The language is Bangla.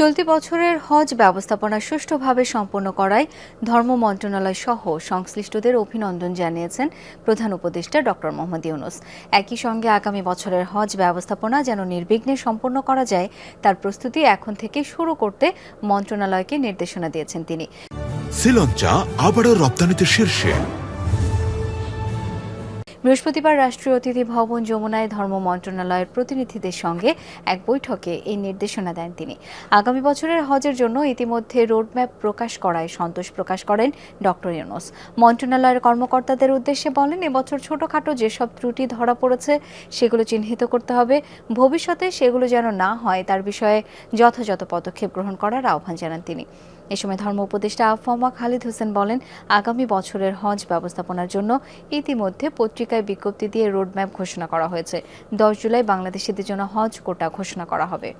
চলতি বছরের হজ ব্যবস্থাপনা সুষ্ঠুভাবে সম্পন্ন করায় ধর্ম মন্ত্রণালয় সহ সংশ্লিষ্টদের অভিনন্দন জানিয়েছেন প্রধান উপদেষ্টা ডক্টর মোহাম্মদ ইউনুস। একই সঙ্গে আগামী বছরের হজ ব্যবস্থাপনা যেন নির্বিঘ্নে সম্পন্ন করা যায়, তার প্রস্তুতি এখন থেকে শুরু করতে মন্ত্রণালয়কে নির্দেশনা দিয়েছেন তিনি। শ্রীলঞ্চা আবারও রপ্তানিতে শীর্ষে। বৃহস্পতিবার রাষ্ট্রীয় অতিথি ভবন যমুনায় ধর্ম মন্ত্রণালয়ের প্রতিনিধিদের সঙ্গে এক বৈঠকে এই নির্দেশনা দেন তিনি। আগামী বছরের হজের জন্য ইতিমধ্যে রোডম্যাপ প্রকাশ করায় সন্তোষ প্রকাশ করেন ডক্টর ইউনুস। মন্ত্রণালয়ের কর্মকর্তাদের উদ্দেশ্যে বলেন, এবছর ছোটখাটো যেসব ত্রুটি ধরা পড়েছে, সেগুলো চিহ্নিত করতে হবে। ভবিষ্যতে সেগুলো যেন না হয়, তার বিষয়ে যথাযথ পদক্ষেপ গ্রহণ করার আহ্বান জানান তিনি। এ সময় ধর্ম উপদেষ্টা আফমা খালিদ হোসেন বলেন, আগামী বছরের হজ ব্যবস্থাপনার জন্য ইতিমধ্যে পত্রিকায় বিজ্ঞপ্তি দিয়ে রোডম্যাপ ঘোষণা করা হয়েছে। দশ জুলাই বাংলাদেশিদের জন্য হজ কোটা ঘোষণা করা হবে।